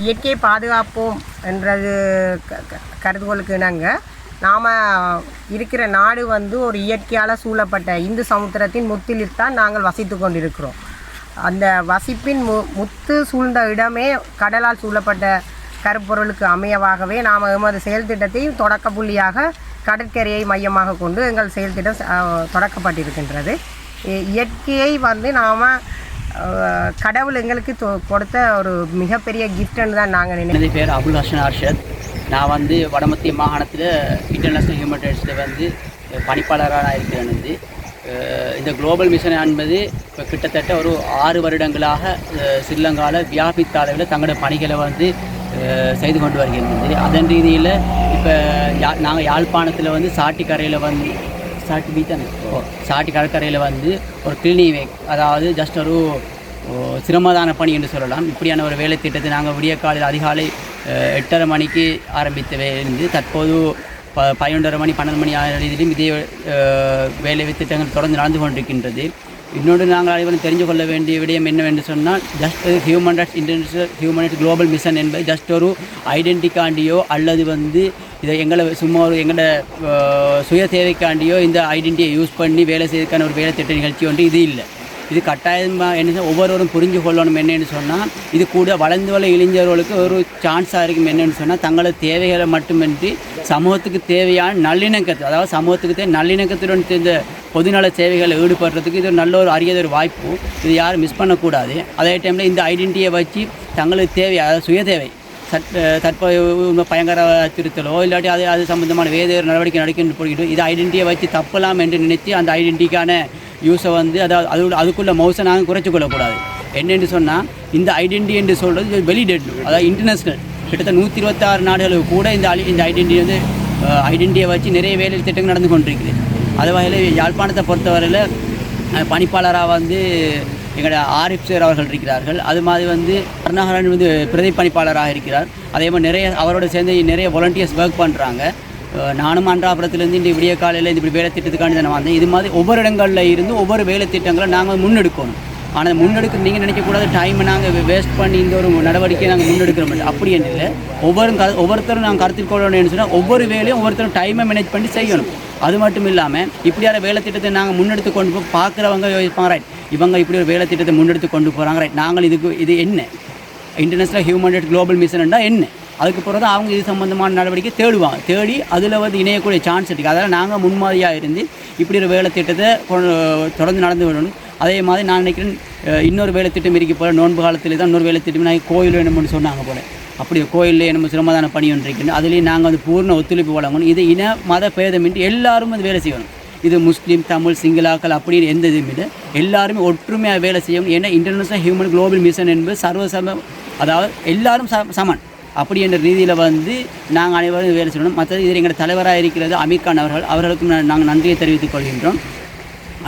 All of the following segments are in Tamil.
இயற்கையை பாதுகாப்போம் என்றது க- க- கருதுகோளுக்கு இணங்க நாம் இருக்கிற நாடு வந்து ஒரு இயற்கையால் சூழப்பட்ட இந்து சமுத்திரத்தின் முத்திலில் தான் நாங்கள் வசித்து கொண்டிருக்கிறோம். அந்த வசிப்பின் மு முத்து சூழ்ந்த இடமே கடலால் சூழப்பட்ட கருப்பொருளுக்கு அமையவாகவே நாம் எமது செயல் திட்டத்தையும் தொடக்க புள்ளியாக கடற்கரையை மையமாக கொண்டு எங்கள் செயல் திட்டம் தொடக்கப்பட்டிருக்கின்றது. இயற்கையை வந்து நாம் கடவுள் எங்களுக்கு தொ- கொடுத்த ஒரு மிகப்பெரிய கிஃப்ட்னு தான் நாங்கள் நினை பேர் அபுல் ஹசன் அர்ஷத். நான் வந்து வடமத்திய மாகாணத்தில் இன்டர்நேஷ்னல் ஹியூமன் ரைட்ஸில் வந்து பணிப்பாளராக இருக்கிறேன் வந்து. இந்த குளோபல் மிஷன் என்பது இப்போ கிட்டத்தட்ட ஒரு ஆறு வருடங்களாக அஹ் ஸ்ரீலங்காவில் வியாபித்த அளவில் தங்களோட பணிகளை வந்து செய்து கொண்டு வருகின்றது அதன் ரீதியில் இப்போ யா நாங்கள் யாழ்ப்பாணத்தில் வந்து சாட்டிக்கரையில் வந்து சாட்டி பீச் சாட்டி கடற்கரையில் வந்து ஒரு கிளினிக் அதாவது ஜஸ்ட் ஒரு சிரமதான பணி என்று சொல்லலாம். இப்படியான ஒரு வேலை திட்டத்தை நாங்கள் விடிய காலையில் அதிகாலை எட்டரை மணிக்கு ஆரம்பித்த இருந்து தற்போது ப பதினொன்றரை மணி பன்னெண்டு மணி ஆகிலும் இதே வேலை திட்டங்கள் தொடர்ந்து நடந்து கொண்டிருக்கின்றது. இன்னொன்று நாங்கள் அனைவரும் தெரிஞ்சு கொள்ள வேண்டிய விடயம் என்னவென்று சொன்னால் just human rights international human rights global mission என்பது ஜஸ்ட் ஒரு ஐடென்டிக்காண்டியோ அல்லது வந்து இதை எங்களை சும்மா ஒரு எங்களோட சுய தேவைக்காண்டியோ இந்த ஐடென்டிட்டியை யூஸ் பண்ணி வேலை செய்யறதுக்கான ஒரு வேலை திட்ட நிகழ்ச்சி ஒன்று இது இல்லை. இது கட்டாயமாக என்ன ஒவ்வொருவரும் புரிஞ்சு கொள்ளணும் என்னன்னு சொன்னால் இது கூட வளர்ந்து வள இளைஞர்களுக்கு ஒரு சான்ஸாக இருக்கும் என்னென்னு சொன்னால் தங்களது தேவைகளை மட்டுமின்றி சமூகத்துக்கு தேவையான நல்லிணக்கத்தை அதாவது சமூகத்துக்கு தேவை நல்லிணக்கத்துடன் இந்த பொதுநல சேவைகளை ஈடுபடுறதுக்கு இது ஒரு நல்ல ஒரு அரியத ஒரு வாய்ப்பு. இது யாரும் மிஸ் பண்ணக்கூடாது. அதே டைமில் இந்த ஐடென்டிட்டியை வச்சு தங்களுக்கு தேவை அதாவது சுய தேவை தற்போது பயங்கர அச்சுறுத்தலோ இல்லாட்டி அது அது சம்மந்தமான வேறு நடவடிக்கை நடக்கின்ற போய்கிட்டு இது ஐடென்டிட்டியை வச்சு தப்பலாம் என்று நினைத்து அந்த ஐடென்டிட்டிக்கான யூஸை வந்து அதாவது அது அதுக்குள்ளே மவுசை நாங்கள் குறைச்சி கொள்ளக்கூடாது என்னென்னு சொன்னால் இந்த ஐடென்டி என்று சொல்கிறது வெளிடெட் அதாவது இன்டர்நேஷ்னல் கிட்டத்தட்ட நூற்றி இருபத்தாறு நாடுகளுக்கு கூட இந்த அழி- இந்த ஐடென்டி வந்து ஐடென்டிட்டியை வச்சு நிறைய வேலை திட்டங்கள் நடந்து கொண்டிருக்குது அது வகையில் யாழ்ப்பாணத்தை பொறுத்தவரையில் பணிப்பாளராக வந்து எங்களோட ஆரிஃப் சேர் அவர்கள் இருக்கிறார்கள். அது மாதிரி வந்து கருணாகரன் வந்து பிரதி பணிப்பாளராக இருக்கிறார். அதே மாதிரி நிறைய அவரோட சேர்ந்து நிறைய வாலண்டியர்ஸ் ஒர்க் பண்ணுறாங்க நானும் அன்றாபுரத்துலேருந்து இந்த விடிய காலையில் இந்த இப்படி வேலை திட்டத்துக்காண்டி தான் வந்தேன். இது மாதிரி ஒவ்வொரு இடங்களில் இருந்து ஒவ்வொரு வேலை திட்டங்களை நாங்கள் முன்னெடுக்கணும். ஆனால் முன்னெடுக்க நீங்கள் நினைக்கக்கூடாது டைமை நாங்கள் வேஸ்ட் பண்ணி இந்த ஒரு நடவடிக்கையை நாங்கள் முன்னெடுக்கிற மாட்டோம் அப்படி இல்லை. ஒவ்வொரு க ஒவ்வொருத்தரும் நாங்கள் கருத்தில் கொள்ளணும்னு சொன்னால் ஒவ்வொரு வேலையும் ஒவ்வொருத்தரும் டைமை மேனேஜ் பண்ணி செய்யணும். அது மட்டும் இல்லாமல் இப்படியான வேலை திட்டத்தை நாங்கள் முன்னெடுத்து கொண்டு போய் பார்க்குறவங்க யோசிப்பாங்க ரைட் இவங்க இப்படி ஒரு வேலை திட்டத்தை முன்னெடுத்து கொண்டு போகிறாங்க ரைட் நாங்கள் இதுக்கு இது என்ன? இன்டர்நேஷ்னல் ஹியூமன் ரைட் குளோபல் மிஷன்டா என்ன? அதுக்கு பிறகு தான் அவங்க இது சம்மந்தமான நடவடிக்கை தேடுவாங்க. தேடி அதில் வந்து இணையக்கூடிய சான்ஸ் இருக்குது அதனால் நாங்கள் முன்மாதிரியாக இருந்து இப்படி ஒரு வேலை திட்டத்தை தொடர்ந்து நடந்து வரணும். அதே மாதிரி நான் நினைக்கிறேன் இன்னொரு வேலை திட்டம் இருக்க போல நோன்பு காலத்தில் தான் இன்னொரு வேலை திட்டம் நான் கோயில் வேணும்னு சொன்னாங்க போல. அப்படி கோயிலில் நம்ம சிரமதான பணி ஒன்று இருக்குது அதுலேயும் நாங்கள் வந்து பூர்ண ஒத்துழைப்பு வழங்கணும். இது இன மத பேதமின்றி எல்லாரும் வந்து வேலை செய்யணும். இது முஸ்லீம் தமிழ் சிங்களாக்கள் அப்படின்னு எந்த இதுவும் இல்லை. எல்லாருமே ஒற்றுமையாக வேலை செய்யணும். ஏன்னா இன்டர்நேஷனல் ஹியூமன் குளோபல் மிஷன் என்பது சர்வசம அதாவது எல்லாரும் ச சமன். அப்படி என்ற ரீதியில் வந்து நாங்கள் அனைவரும் வேலை செய்யணும். மற்றது இதில் எங்களோட தலைவராக இருக்கிறது அமீர் கான் அவர்கள். அவர்களுக்கும் நாங்கள் நன்றியை தெரிவித்துக் கொள்கின்றோம்.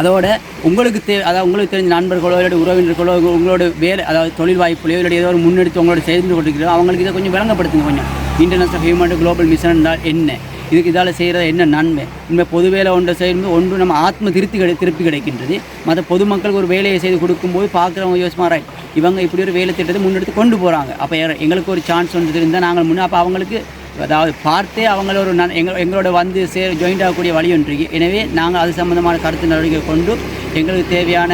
அதோட உங்களுக்கு தே அதாவது உங்களுக்கு தெரிஞ்ச நண்பர்களோ இல்லாட்டி உறவினர்களோ உங்களோட வேலை அதாவது தொழில் வாய்ப்புலையோ இல்லாட்டி ஏதோ ஒரு முன்னெடுத்து உங்களோட செய்து கொண்டிருக்கிறோம் அவங்களுக்கு இதை கொஞ்சம் விளங்கப்படுத்துங்க கொஞ்சம். இன்டர்நேஷனல் ஹியூமன் குளோபல் மிஷன் என்றால் என்ன? இதுக்கு இதால் செய்கிறது என்ன நன்மை? உண்மை பொது வேலை ஒன்றை செய்யும்போது ஒன்று நம்ம ஆத்ம திருப்தி கிடை திருப்தி கிடைக்கின்றது. மற்ற பொதுமக்களுக்கு ஒரு வேலையை செய்து கொடுக்கும்போது பார்க்குறவங்க யோசிமா ரைட் இவங்க இப்படி ஒரு வேலை திட்டத்தை முன்னெடுத்து கொண்டு போகிறாங்க அப்போ எங்களுக்கு ஒரு சான்ஸ் வந்து இருந்தால் நாங்கள் முன்னே அப்போ அவங்களுக்கு அதாவது பார்த்தே அவங்கள ஒரு நன் எங்கள் எங்களோட வந்து சே ஜாயிண்ட் ஆகக்கூடிய வழி ஒன்று இருக்குது எனவே நாங்கள் அது சம்மந்தமான கருத்து நடவடிக்கை கொண்டு எங்களுக்கு தேவையான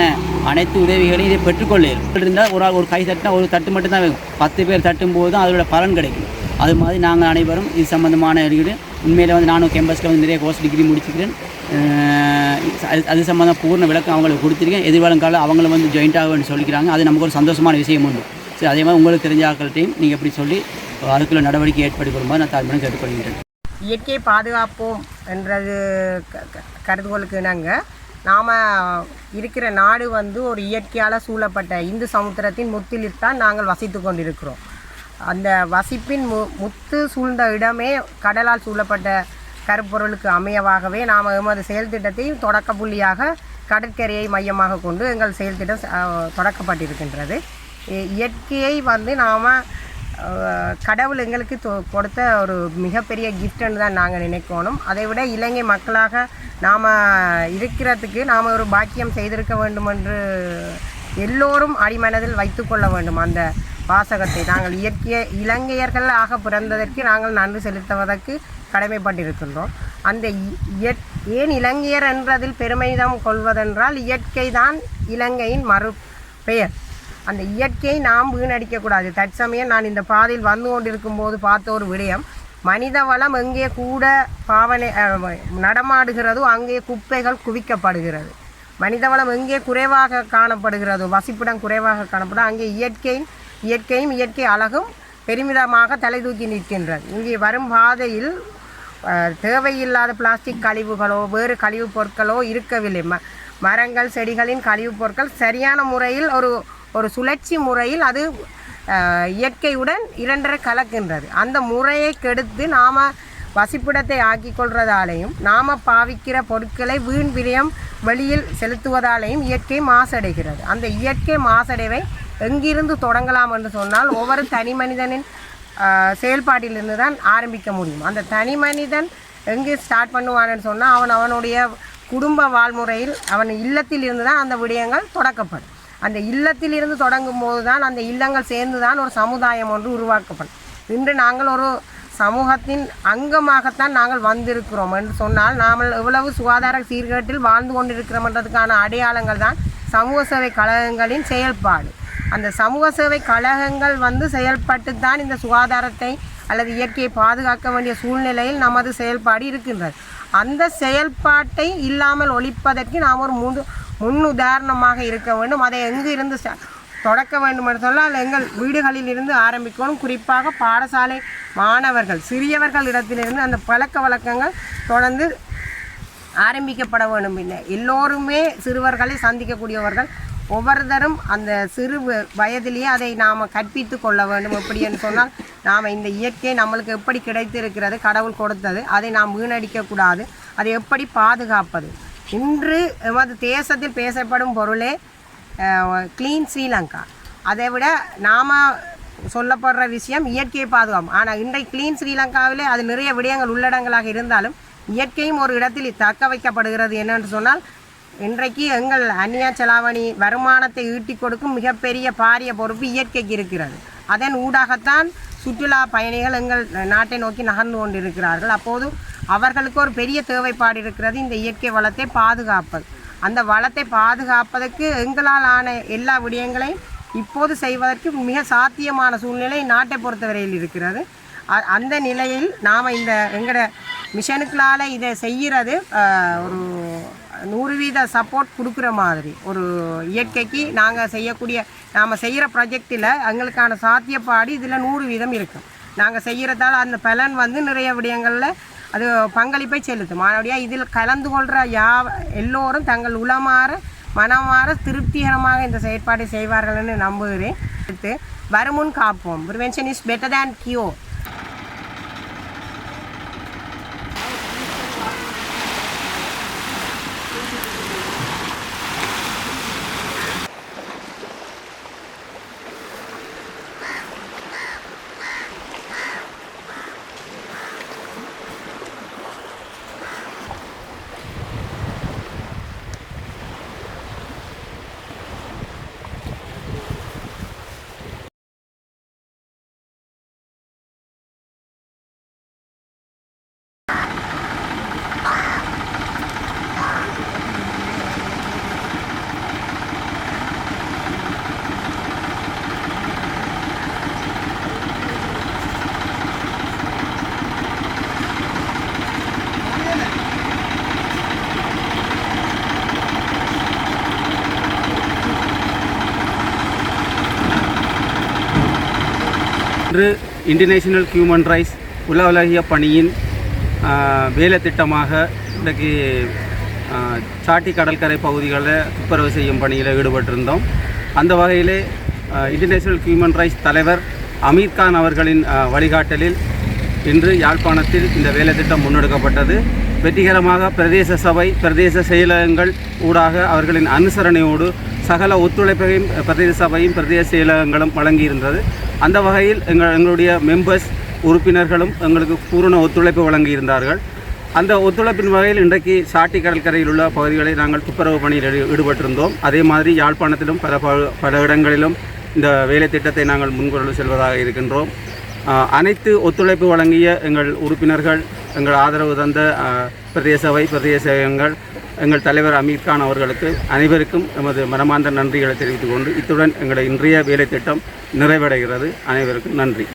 அனைத்து உதவிகளையும் இதை பெற்றுக்கொள்ள இருந்தால் ஒரு ஆள் ஒரு கை தட்டினா ஒரு தட்டு மட்டும் தான் வேணும். பத்து பேர் தட்டும் போது தான் அதோட பலன் கிடைக்கும். அது மாதிரி நாங்கள் அனைவரும் இது சம்மந்தமான இருக்குது உண்மையில் வந்து நானும் கேம்பஸில் வந்து நிறைய கோர்ஸ் டிகிரி முடிச்சுக்கிறேன். அது அது சம்மந்தம் பூர்ண விளக்கம் அவங்களுக்கு கொடுத்துருக்கேன். எதிர்காலங்காலம் அவங்களும் வந்து ஜாயிண்ட் ஆகும்னு சொல்லிக்கிறாங்க. அது நமக்கு ஒரு சந்தோஷமான விஷயம் உண்டு. சரி அதே மாதிரி உங்களுக்கு தெரிஞ்ச ஆக்கள்கிட்டையும் நீங்கள் எப்படி சொல்லி அதுக்குள்ள நடவடிக்கை ஏற்படுத்தி கொள்ளும்போது நான் தாழ்மையாக கேட்டுக்கொள்கின்றேன். இயற்கையை பாதுகாப்போம் என்றது க- க- கருதுகோளுக்கு இணங்க நாம் இருக்கிற நாடு வந்து ஒரு இயற்கையால் சூழப்பட்ட இந்து சமுத்திரத்தின் முத்திலில் தான் நாங்கள் வசித்து கொண்டிருக்கிறோம். அந்த வசிப்பின் மு முத்து சூழ்ந்த இடமே கடலால் சூழப்பட்ட கருப்பொருளுக்கு அமையவாகவே நாம் எமது செயல்திட்டத்தையும் தொடக்க புள்ளியாக கடற்கரையை மையமாக கொண்டு எங்கள் செயல் திட்டம் தொடக்கப்பட்டிருக்கின்றது. இ- இயற்கையை வந்து நாம் கடவுள் எங்களுக்கு தொ- கொடுத்த ஒரு மிகப்பெரிய கிஃப்ட்னு தான் நாங்கள் நினைக்கணும். அதை விட இலங்கை மக்களாக நாம் இருக்கிறதுக்கு நாம் ஒரு பாக்கியம் செய்திருக்க வேண்டும் என்று எல்லோரும் அடிமனதில் வைத்துக்கொள்ள வேண்டும். அந்த வாசகத்தை நாங்கள் இயற்கைய இலங்கையர்களாக பிறந்ததற்கு நாங்கள் நன்றி செலுத்துவதற்கு கடமைப்பட்டிருக்கின்றோம். அந்த இ- இயற் ஏன் இலங்கையர் என்றதில் பெருமிதம் கொள்வதென்றால் இயற்கை தான் இலங்கையின் மறு பெயர் அந்த இயற்கையை நாம் வீணடிக்கக்கூடாது தற்சமயம் நான் இந்த பாதையில் வந்து கொண்டிருக்கும் போது பார்த்த ஒரு விடயம். மனித வளம் எங்கே கூட பாவனை நடமாடுகிறதோ அங்கே குப்பைகள் குவிக்கப்படுகிறது. மனித வளம் எங்கே குறைவாக காணப்படுகிறதோ வசிப்பிடம் குறைவாக காணப்படும் அங்கே இயற்கையின் இயற்கையும் இயற்கை அழகும் பெருமிதமாக தலை தூக்கி நிற்கின்றது. இங்கே வரும் பாதையில் தேவையில்லாத பிளாஸ்டிக் கழிவுகளோ வேறு கழிவுப் பொருட்களோ இருக்கவில்லை. ம மரங்கள் செடிகளின் கழிவுப் பொருட்கள் சரியான முறையில் ஒரு ஒரு சுழற்சி முறையில் அது இயற்கையுடன் இரண்டரை கலக்கின்றது. அந்த முறையை கெடுத்து நாம் வசிப்பிடத்தை ஆக்கி கொள்வதாலேயும் நாம் பாவிக்கிற பொருட்களை வீண் விரயம் வெளியில் செலுத்துவதாலேயும் இயற்கை மாசடைகிறது. அந்த இயற்கை மாசடைவை எங்கிருந்து தொடங்கலாம் என்று சொன்னால் ஒவ்வொரு தனி மனிதனின் செயல்பாட்டிலிருந்து தான் ஆரம்பிக்க முடியும். அந்த தனி மனிதன் எங்கே ஸ்டார்ட் பண்ணுவான்னு சொன்னால் அவன் அவனுடைய குடும்ப வாழ்முறையில் அவன் இல்லத்தில் இருந்து தான் அந்த விடயங்கள் தொடக்கப்படும். அந்த இல்லத்தில் இருந்து தொடங்கும் போது தான் அந்த இல்லங்கள் சேர்ந்து தான் ஒரு சமுதாயம் ஒன்று உருவாக்கப்படும். இன்று நாங்கள் ஒரு சமூகத்தின் அங்கமாகத்தான் நாங்கள் வந்திருக்கிறோம் என்று சொன்னால் நாம் எவ்வளவு சுகாதார சீர்கேட்டில் வாழ்ந்து கொண்டிருக்கிறோம்ன்றதுக்கான அடையாளங்கள் தான் சமூக சேவை கழகங்களின் செயல்பாடு. அந்த சமூக சேவை கழகங்கள் வந்து செயல்பட்டு தான் இந்த சுகாதாரத்தை அல்லது இயற்கையை பாதுகாக்க வேண்டிய சூழ்நிலையில் நமது செயல்பாடு இருக்கின்றது. அந்த செயல்பாட்டை இல்லாமல் ஒழிப்பதற்கு நாம் ஒரு முழு முன் உதாரணமாக இருக்க வேண்டும். அதை எங்கு இருந்து ச- தொடக்க வேண்டும் என்று சொன்னால் எங்கள் வீடுகளில் இருந்து ஆரம்பிக்கணும். குறிப்பாக பாடசாலை மாணவர்கள் சிறியவர்கள் இடத்திலிருந்து அந்த பழக்க வழக்கங்கள் தொடர்ந்து ஆரம்பிக்கப்பட வேண்டும் இல்லை எல்லோருமே சிறுவர்களை சந்திக்கக்கூடியவர்கள். ஒவ்வொருத்தரும் அந்த சிறு வ- வயதிலேயே அதை நாம் கற்பித்து கொள்ள வேண்டும். எப்படி என்று சொன்னால் நாம் இந்த இயற்கை நம்மளுக்கு எப்படி கிடைத்திருக்கிறது கடவுள் கொடுத்தது அதை நாம் வீணடிக்கக்கூடாது. அதை எப்படி பாதுகாப்பது? இன்று எமது தேசத்தில் பேசப்படும் பொருளே க்ளீன் ஸ்ரீலங்கா. அதை விட நாம் சொல்லப்படுற விஷயம் இயற்கையை பாதுகாப்பு. ஆனால் இன்றைக்கு க்ளீன் ஸ்ரீலங்காவிலே அது நிறைய விடயங்கள் உள்ளடங்களாக இருந்தாலும் இயற்கையும் ஒரு இடத்தில் தக்க வைக்கப்படுகிறது என்னென்று சொன்னால் இன்றைக்கு எங்கள் அந்நிய செலாவணி வருமானத்தை ஈட்டிக் கொடுக்கும் மிகப்பெரிய பாரிய பொறுப்பு இயற்கைக்கு இருக்கிறது. அதன் ஊடாகத்தான் சுற்றுலா பயணிகள் எங்கள் நாட்டை நோக்கி நகர்ந்து கொண்டிருக்கிறார்கள். அப்போது அவர்களுக்கு ஒரு பெரிய தேவைப்பாடு இருக்கிறது இந்த இயற்கை வளத்தை பாதுகாப்பது. அந்த வளத்தை பாதுகாப்பதற்கு எங்களால் ஆன எல்லா விடயங்களையும் இப்போது செய்வதற்கு மிக சாத்தியமான சூழ்நிலை நாட்டை பொறுத்தவரையில் இருக்கிறது. அ- அந்த நிலையில் நாம் இந்த எங்களோட மிஷனுக்களால் இதை செய்கிறது ஒரு நூறு வீத சப்போர்ட் கொடுக்குற மாதிரி. ஒரு இயற்கைக்கு நாங்கள் செய்யக்கூடிய நாம் செய்கிற ப்ராஜெக்டில் எங்களுக்கான சாத்தியப்பாடு இதில் நூறு வீதம் இருக்கும். நாங்கள் செய்கிறதால அந்த பலன் வந்து நிறைய விடயங்களில் அது பங்களிப்பை செலுத்தும். மறுபடியும் இதில் கலந்து கொள்கிற யா எல்லோரும் தங்கள் உளமாற மனமாற திருப்திகரமாக இந்த செயற்பாட்டை செய்வார்கள்னு நம்புகிறேன். அடுத்து வருமுன் காப்போம். Prevention is better than cure ஒன்று இன்டர்நேஷ்னல் ஹியூமன் ரைட்ஸ் உலகளாவிய பணியின் வேலை திட்டமாக இன்றைக்கு சாட்டி கடற்கரை பகுதிகளில் துப்புரவு செய்யும் பணியில் ஈடுபட்டிருந்தோம். அந்த வகையிலே இன்டர்நேஷ்னல் ஹியூமன் ரைட்ஸ் தலைவர் அமீர் கான் அவர்களின் வழிகாட்டலில் இன்று யாழ்ப்பாணத்தில் இந்த வேலை திட்டம் முன்னெடுக்கப்பட்டது. வெற்றிகரமாக பிரதேச சபை பிரதேச செயலகங்கள் ஊடாக அவர்களின் அனுசரணையோடு சகல ஒத்துழைப்பையும் பிரதேச சபையும் பிரதேச செயலகங்களும் வழங்கியிருந்தது. அந்த வகையில் எங்கள் எங்களுடைய மெம்பர்ஸ் உறுப்பினர்களும் எங்களுக்கு பூரண ஒத்துழைப்பு வழங்கியிருந்தார்கள். அந்த ஒத்துழைப்பின் வகையில் இன்றைக்கு சாட்டி கடற்கரையில் உள்ள பகுதிகளை நாங்கள் துப்புரவு பணியில் ஈடுபட்டிருந்தோம். அதே மாதிரி யாழ்ப்பாணத்திலும் பல பல இடங்களிலும் இந்த வேலை திட்டத்தை நாங்கள் முன்கொண்டு செல்வதாக இருக்கின்றோம். அனைத்து ஒத்துழைப்பு வழங்கிய எங்கள் உறுப்பினர்கள் எங்கள் ஆதரவு தந்த பிரதேச சபை பிரதேச செயலகங்கள் எங்கள் தலைவர் அமீர்கான் அவர்களுக்கு அனைவருக்கும் எமது மனமார்ந்த நன்றிகளை தெரிவித்துக் கொண்டு இத்துடன் எங்களுடைய இன்றைய வேலை திட்டம் நிறைவடைகிறது. அனைவருக்கும் நன்றி.